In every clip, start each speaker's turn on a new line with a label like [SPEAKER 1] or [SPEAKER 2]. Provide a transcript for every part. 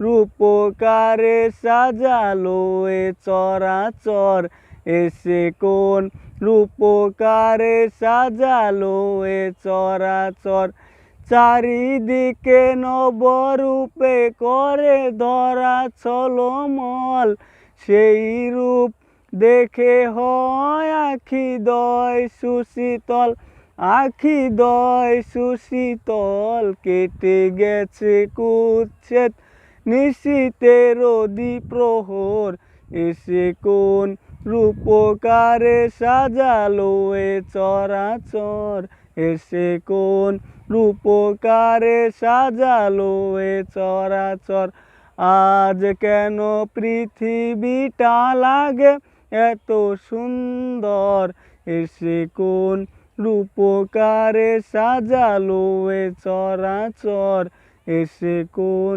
[SPEAKER 1] রূপকারে সাজালো এ চরাচর। এসে কোন রূপকারে সাজালো এ চরাচর। চারিদিকে নবরূপে করে ধরা ছলমল। সেই রূপ দেখে হয় আখি দয় সুশীতল। আখি দয় সুশীতল, কেটে গেছে কুচ্ছেদ। নিশীতের প্রহর এসে কোন রূপকারে সাজালো এ চরাচর? এসে কোন রূপকারে সাজালো এ চরাচর? আজ কেন পৃথিবীটা লাগে এত সুন্দর? এসে কোন রূপকারে সাজালো এ চরাচর? এসে কোন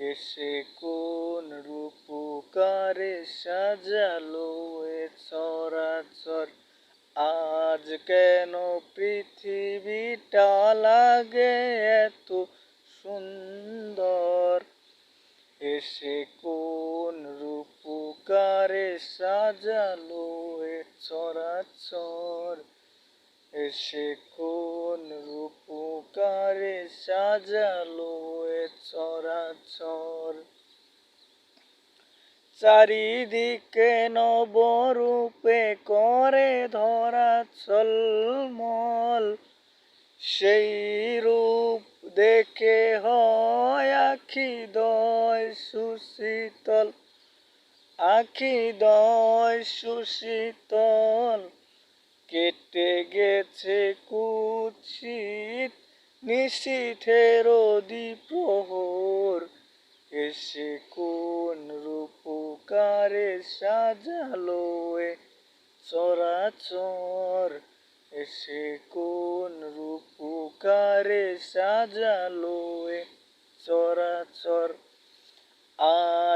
[SPEAKER 1] এসে কোন রূপকারে সাজালো এ চরাচর আজ কেন পৃথিবীটা লাগে এত সুন্দর? এসে কোন রূপকারে সাজালো এ চরাচর এসে কোন রূপকারে সাজালো এ চরাচর। চারিদিকে নবরূপে করে ধরা চলমল সেই রূপ দেখে হয় আখি দয় সুশীতল, আখি দয় সুশীতল। কেটে গেছে কুৎসিত নিশীথের প্রহর এসে কোন রূপকারে সাজালো এ চরাচর? এসে কোন রূপকারে সাজালো এ চরাচর?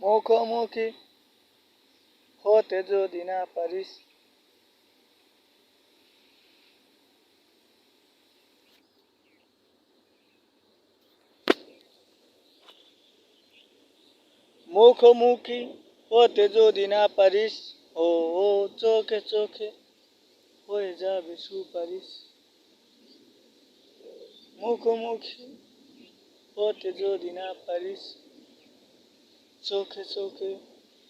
[SPEAKER 1] মুখোমুখি হতে যদি না পারিস মুখোমুখি হতে যদি না পারিস ও ও চোখে চোখে হয়ে যাবে সুপারিশ মুখোমুখি হতে যদি না পারিস চোখে চোখে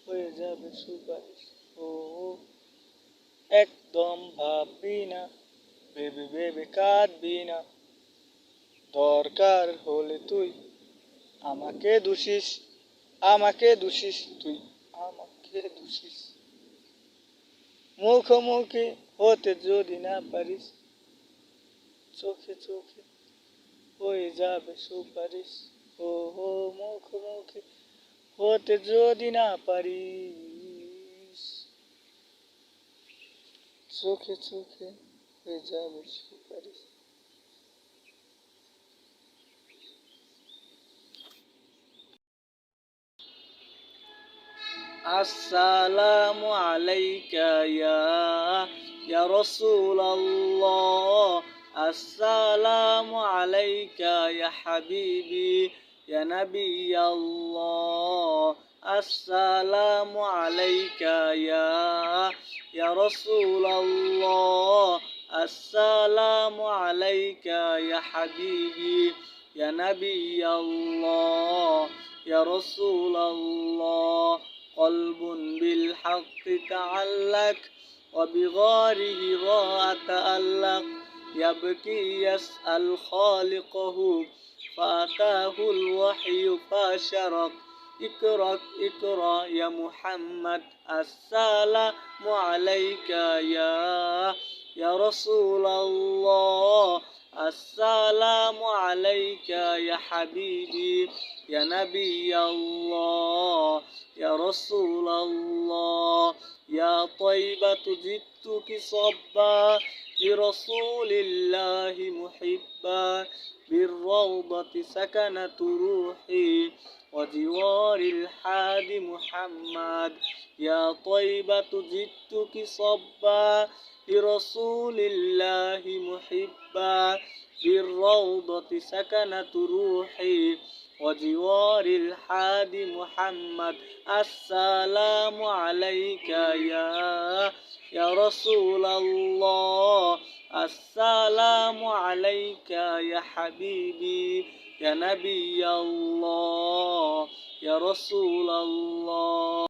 [SPEAKER 1] হয়ে যাবে সুপারিশ ও একদম ভাববি না ভেবে ভেবে কাঁদবি না দরকার হলে তুই আমাকে দোষিস আমাকে দোষিস তুই আমাকে দোষিস মুখোমুখি হতে যদি না পারিস চোখে চোখে হয়ে যাবে সুপারিশ ও মুখোমুখি হতে যদি না পারি চোখে চোখে হয়ে যাবে সুপারিশ আসসালামু আলাইকা ইয়া রসুল্লাহ আসসালামু আলাইকা ইয়া হাবিবি يا نبي الله السلام عليك يا يا رسول الله. السلام عليك يا حبيبي يا نبي الله يا رسول الله. قلب بالحق تعلق وبغاره راء تألق. يبكي يسأل خالقه فأتاه الوحي فأشرق. اقرأ اقرأ يا محمد السلام عليك يا يا رسول الله. السلام عليك يا حبيبي يا نبي الله يا رسول الله. يا طيبة جدتك صبا لرسول الله محبا. بالروضة سكنت روحي وجوار الحاد محمد. يا طيبة جدتك صبا لرسول الله محبا. بالروضة سكنت روحي وجوار الحاد محمد. السلام عليك يا يا رسول الله. السلام عليك يا حبيبي يا نبي الله يا رسول الله.